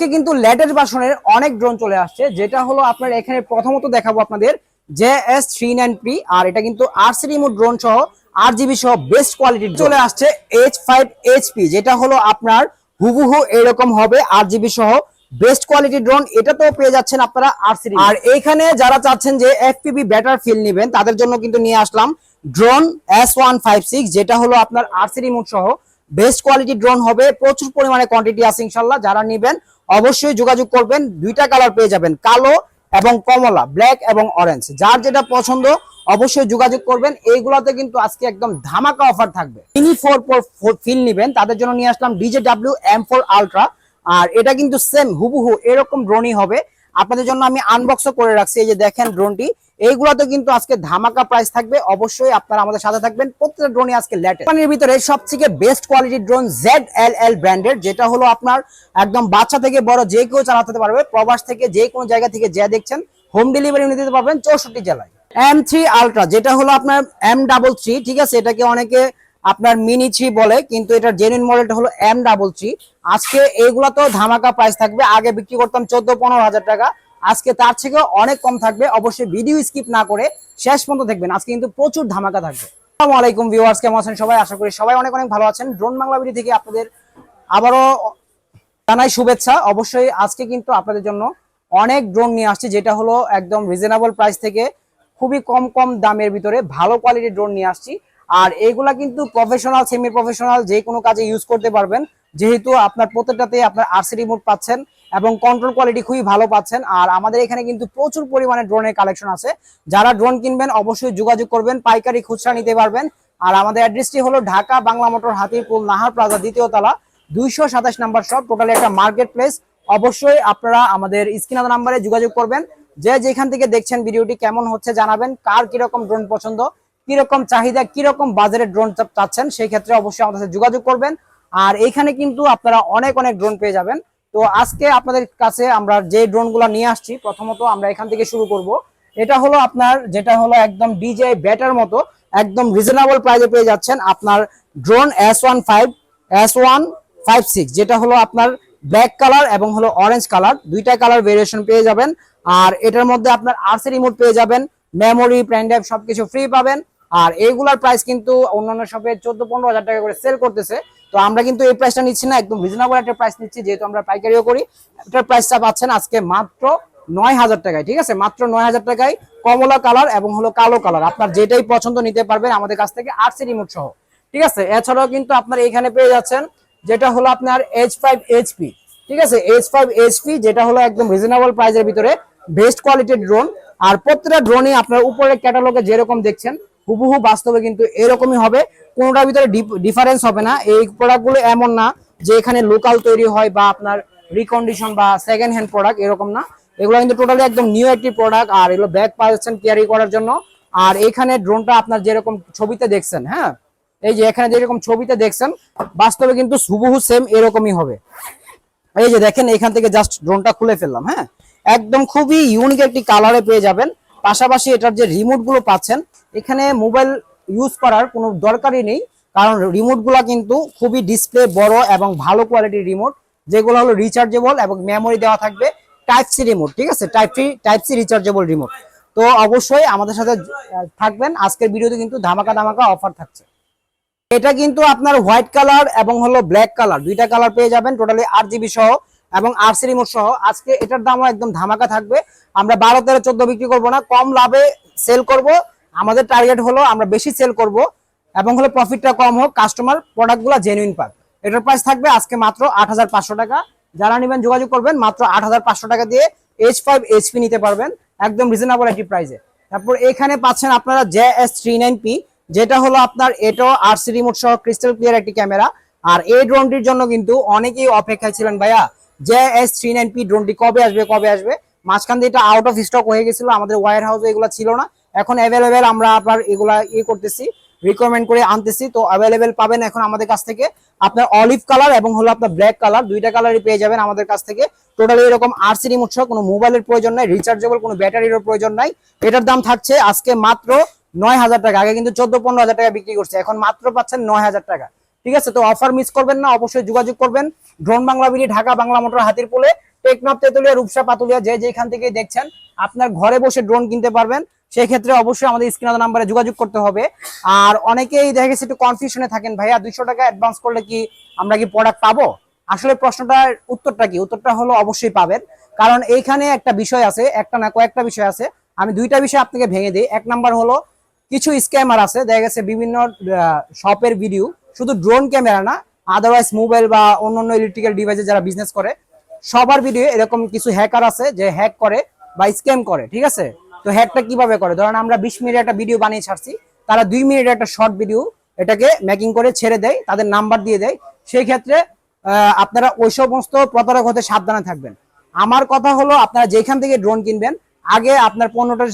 আজকে কিন্তু লেটেস্ট ভার্সনের অনেক ড্রোন চলে আসছে, যেটা হলো আপনার এখানে প্রথমত দেখাবো আপনাদের J S three nine P, আর এটা কিন্তু আর সি রিমোট ড্রোন সহ আট জিবি সহ বেস্ট কোয়ালিটির চলে আসছে এইচ ফাইভ এইচপি যেটা হলো আপনার হুবহু এরকম হবে আট জিবি সহ বেস্ট কোয়ালিটি ড্রোন এটা তো পেয়ে যাচ্ছেন আপনারা আর সি আর এইখানে যারা চাচ্ছেন যে এফ এফপিবি ব্যাটার ফিল নেবেন, তাদের জন্য কিন্তু নিয়ে আসলাম drone S one five six যেটা হলো আপনার আর সি রিমোট সহ বেস্ট কোয়ালিটি ড্রোন হবে, প্রচুর পরিমাণে কোয়ান্টিটি আছে ইনশাল্লাহ, যারা নেবেন অবশ্যই যোগাযোগ করবেন, দুইটা কালার পেয়ে যাবেন, কালো এবং কমলা ব্ল্যাক এবং অরেঞ্জ যার যেটা পছন্দ, অবশ্যই যোগাযোগ করবেন। এইগুলাতে কিন্তু আজকে একদম ধামাকা অফার থাকবে। মিনি ফোর ফোর ফিল নেবেন, তাদের জন্য নিয়ে আসলাম DJ W M four ultra আর এটা কিন্তু সেম হুবহু এরকম ড্রোনই হবে। আপনাদের জন্য আমি আনবক্সও করে রাখছি। এই যে দেখেন ড্রোনটি এইগুলাতে কিন্তু আজকে ধামাকা প্রাইস থাকবে। অবশ্যই আপনারা আমাদের সাথে থাকবেন। প্রত্যেকটা ড্রোনই আজকে লেটেস্ট কোম্পানির ভিতরে সবথেকে বেস্ট কোয়ালিটির ড্রোন জেড এল এল ব্র্যান্ডের যেটা হলো আপনার একদম বাচ্চা থেকে বড় যে কেউ চালাতে পারবে, প্রবাস থেকে যে কোনো জায়গা থেকে যা দেখছেন হোম ডেলিভারি নিতে দিতে পারবেন চৌষট্টি জেলায়। এম থ্রি আলট্রা যেটা হলো আপনার এম ডাবল থ্রি ঠিক আছে? এটাকে অনেকে আপনার মিনি থ্রি বলে, কিন্তু এটার জেনুইন মডেলটা হলো এম ডাবল থ্রি আজকে এইগুলা তো ধামাকা প্রাইস থাকবে, আগে বিক্রি করতাম চোদ্দ পনেরো হাজার টাকা। আজকে তার থেকে অনেক কম থাকবে, অবশ্যই ভিডিও স্কিপ না করে শেষ পর্যন্ত দেখবেন। আজকে কিন্তু প্রচুর ধামাকা থাকবে। আসসালামু আলাইকুম ভিউয়ার্স কেমন আছেন সবাই? আশা করি সবাই অনেক অনেক ভালো আছেন। ড্রোন বাংলা ভিডিও থেকে আপনাদের আবারও জানাই শুভেচ্ছা। অবশ্যই আজকে কিন্তু আপনাদের জন্য অনেক ড্রোন নিয়ে আসছে, যেটা হলো একদম রিজনেবল প্রাইস থেকে খুবই কম কম দামের ভিতরে ভালো কোয়ালিটির ড্রোন নিয়ে আসছি। আর এইগুলা কিন্তু প্রফেশনাল সেমি প্রফেশনাল যে কোনো কাজে ইউজ করতে পারবেন। যেহেতু আপনার প্রত্যেকটাতে আপনার আরসি রিমোট পাচ্ছেন এবং কন্ট্রোল কোয়ালিটি খুবই ভালো পাচ্ছেন। আর আমাদের এখানে কিন্তু প্রচুর পরিমাণে ড্রোনের কালেকশন আছে। যারা ড্রোন কিনবেন, অবশ্যই যোগাযোগ করবেন, পাইকারি খুচরা নিতে পারবেন। আর আমাদের অ্যাড্রেসটি হলো ঢাকা বাংলা মোটর হাতিরপুল, নাহার প্লাজা, দ্বিতীয় তলা, দুইশো সাতাশ নাম্বার সব টোটালি একটা মার্কেট প্লেস অবশ্যই আপনারা আমাদের স্ক্রিনার নাম্বারে যোগাযোগ করবেন। যে যেখান থেকে দেখছেন ভিডিওটি কেমন হচ্ছে জানাবেন, কার কীরকম ড্রোন পছন্দ কীরকম চাহিদা, কীরকম বাজারে ড্রোন চাচ্ছেন, সেই ক্ষেত্রে অবশ্যই আমাদের সাথে যোগাযোগ করবেন। আর এইখানে কিন্তু আপনারা অনেক অনেক ড্রোন পেয়ে যাবেন। তো আজকে আপনাদের কাছে আমরা যে ড্রোনগুলো নিয়ে আসছি, প্রথমত আমরা এখান থেকে শুরু করব। এটা হলো আপনার, যেটা হলো একদম ডিজে ব্যাটার মতো, একদম রিজনেবল প্রাইসে পেয়ে যাচ্ছেন আপনার drone S one five S one five six যেটা হলো আপনার ব্ল্যাক কালার এবং হলো অরেঞ্জ কালার দুইটা কালার ভেরিয়েশন পেয়ে যাবেন। আর এটার মধ্যে আপনার আরসি রিমোট পেয়ে যাবেন মেমোরি প্যান ড্রাইভ সবকিছু ফ্রি পাবেন। আর এইগুলার প্রাইস কিন্তু অন্যান্য শপে চোদ্দ, পনেরো হাজার টাকা করে সেল করতেছে। তো আমরা কিন্তু এই প্রাইসটা নিচ্ছি না, একদম রিজনেবল একটা প্রাইস নিচ্ছি, যেহেতু আমরা পাইকারিও করি। এটার প্রাইসটা পাচ্ছেন আজকে মাত্র নয় হাজার টাকায়, ঠিক আছে? মাত্র নয় হাজার টাকায় কমলা কালার এবং হলো কালো কালার আপনার যেটাই পছন্দ নিতে পারবেন আমাদের কাছ থেকে আরসি রিমোট সহ, ঠিক আছে? এছাড়াও কিন্তু আপনার এখানে পেয়ে যাচ্ছেন যেটা হলো আপনার এইচ ফাইভ এইচপি ঠিক আছে? এইচ ফাইভ এইচপি যেটা হলো একদম রিজনেবল প্রাইসের ভিতরে বেস্ট কোয়ালিটির ড্রোন আর প্রত্যেকটা ড্রোনই আপনার উপরের ক্যাটালগে যেরকম দেখছেন হুবহু বাস্তবে কিন্তু এরকমই হবে। কোনোটার ভিতরে ডিফারেন্স হবে না। এই প্রোডাক্টগুলো এমন না যে এখানে লোকাল তৈরি হয় বা আপনার রিকন্ডিশন বা সেকেন্ড হ্যান্ড প্রোডাক্ট এরকম না। এগুলো কিন্তু টোটালি একদম নিউ একটি প্রোডাক্ট আর এগুলো ব্যাগ পাচ্ছেন ক্যারি করার জন্য। আর এখানে ড্রোনটা আপনার যেরকম ছবিতে দেখছেন হ্যাঁ? এই যে এখানে যেরকম ছবিতে দেখছেন, বাস্তবে কিন্তু হুবহু সেম এরকমই হবে। এই যে দেখেন, এখান থেকে জাস্ট ড্রোনটা খুলে ফেললাম হ্যাঁ? একদম খুবই ইউনিক একটি কালারে পেয়ে যাবেন। পাশাপাশি এটার যে রিমোটগুলো পাচ্ছেন, এখানে মোবাইল ইউজ করার কোনো দরকারই নেই, কারণ রিমোটগুলা কিন্তু খুবই ডিসপ্লে বড় এবং ভালো কোয়ালিটির রিমোট যেগুলো হলো রিচার্জেবল এবং মেমোরি দেওয়া থাকবে টাইপ সি রিমোট ঠিক আছে? Type C type C rechargeable remote তো অবশ্যই আমাদের সাথে থাকবেন। আজকের ভিডিওতে কিন্তু ধামাকা ধামাকা অফার থাকছে। এটা কিন্তু আপনার হোয়াইট কালার এবং হলো ব্ল্যাক কালার দুইটা কালার পেয়ে যাবেন টোটালি আট জিবি সহ। এবং আরসি রিমোট সহ আজকে এটার দামও একদম ধামাকা থাকবে। আমরা বারো, তেরো, চোদ্দ বিক্রি করব না, কম লাভে সেল করব। আমাদের টার্গেট হলো আমরা বেশি সেল করব এবং হলো প্রফিটটা কম হোক কাস্টমার প্রোডাক্টগুলো জেনুইন পাক। এটার প্রাইস থাকবে আজকে মাত্র আট হাজার পাঁচশো টাকা। যারা নেবেন যোগাযোগ করবেন, মাত্র আট হাজার পাঁচশো টাকা দিয়ে এইচ ফাইভ এইচপি নিতে পারবেন, একদম রিজনেবল একটি প্রাইসে তারপর এখানে পাচ্ছেন আপনারা J S three nine P যেটা হলো আপনার এটাও আরসি রিমোট সহ ক্রিস্টাল ক্লিয়ার একটি ক্যামেরা। আর এই ড্রোনটির জন্য কিন্তু অনেকেই অপেক্ষায় ছিলেন, ভাইয়া। J S three nine P ড্রোনটি কবে আসবে কবে আসবে? মাঝখান দিয়ে এটা আউট অফ স্টক হয়ে গেছিল, আমাদের ওয়ার হাউসে এগুলো ছিল না। এখন অ্যাভেলেবেল আমরা আপনার এগুলা ইয়ে করতেছি রিকমেন্ড করে আনতেছি। তো অ্যাভেলেবেল পাবেন এখন আমাদের কাছ থেকে। আপনার অলিভ কালার এবং হলো আপনার ব্ল্যাক কালার দুইটা কালারই পেয়ে যাবেন আমাদের কাছ থেকে। টোটালি এরকম আরসি রিমোট সহ কোনো মোবাইলের প্রয়োজন নাই রিচার্জেবল কোনো ব্যাটারিরও প্রয়োজন নাই। এটার দাম থাকছে আজকে মাত্র নয় হাজার টাকা, আগে কিন্তু চোদ্দ পনেরো হাজার টাকা বিক্রি করছে, এখন মাত্র পাচ্ছেন নয় হাজার টাকা। ঠিক আছে? তো অফার মিস করবেন না, অবশ্যই যোগাযোগ করবেন। Drone Bangla BD, Dhaka Bangla motor হাতির পোলে, টেকনাফ, তেতুলিয়া, রূপসা, পাতুলিয়া, যে যেখান থেকে দেখছেন, আপনার ঘরে বসে ড্রোন কিনতে পারবেন। সেই ক্ষেত্রে অবশ্যই আমাদের স্ক্রিন নাম্বারে যোগাযোগ করতে হবে। আর অনেকেই দেখা গেছে একটু কনফিউশনে থাকেন, ভাইয়া, দুইশো টাকা অ্যাডভান্স করলে কি আমরা কি প্রোডাক্ট পাবো? আসলে প্রশ্নটার উত্তরটা কি? উত্তরটা হলো অবশ্যই পাবেন। কারণ এইখানে একটা বিষয় আছে, একটা না, কয়েকটা বিষয় আছে। আমি দুইটা বিষয় আপনাকে ভেঙে দিই। এক নাম্বার হলো, কিছু স্ক্যামার আছে, দেখা গেছে বিভিন্ন শপের ভিডিও শুধু ড্রোন ক্যামেরা না আদারওয়াইজ মোবাইল বা অন্যান্য ইলেকট্রিক্যাল ডিভাইসে যারা বিজনেস করে, সবার ভিডিও এরকম কিছু হ্যাকার আছে যে হ্যাক করে বা স্ক্যাম করে, ঠিক আছে? তো হ্যাকটা কীভাবে করে? ধরেন আমরা বিশ মিনিটে একটা ভিডিও বানিয়ে ছাড়ছি, তারা দুই মিনিট একটা শর্ট ভিডিও এটাকে মেকিং করে ছেড়ে দেয়, তাদের নাম্বার দিয়ে দেয়। সেই ক্ষেত্রে আপনারা ওই সমস্ত প্রতারক হতে সাবধানে থাকবেন। আমার কথা হলো, আপনারা যেখান থেকে ড্রোন কিনবেন, আগে আপনার পণ্যটার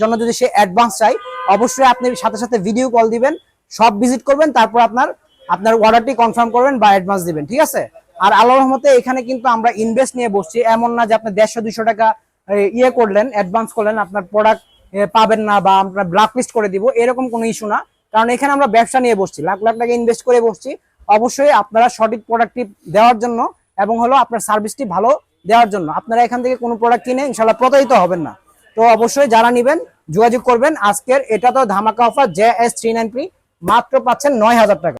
জন্য যদি সে অ্যাডভান্স চাই অবশ্যই আপনি সাথে সাথে ভিডিও কল দিবেন সব ভিজিট করবেন, তারপর আপনার আপনার অর্ডারটি কনফার্ম করবেন বা অ্যাডভান্স দিবেন, ঠিক আছে? আর আল্লাহর রহমতে এখানে কিন্তু আমরা ইনভেস্ট নিয়ে বসছি, এমন না যে আপনি দেড়শো দুশো টাকা ইয়ে করলেন অ্যাডভান্স করলেন, আপনার প্রোডাক্ট পাবেন না বা আমরা ব্ল্যাক লিস্ট করে দিব, এরকম কোনো ইস্যু না। কারণ এখানে আমরা ব্যবসা নিয়ে বসছি, লাখ লাখ টাকা ইনভেস্ট করে বসছি। অবশ্যই আপনারা সঠিক প্রোডাক্টটি দেওয়ার জন্য এবং হলো আপনার সার্ভিসটি ভালো দেওয়ার জন্য। আপনারা এখান থেকে কোনো প্রোডাক্ট কিনে ইনশাল্লাহ প্রতারিত হবেন না। তো অবশ্যই যারা নিবেন, যোগাযোগ করবেন। আজকের এটা তো ধামাকা offer J S three nine মাত্র পাচ্ছেন নয় হাজার টাকা।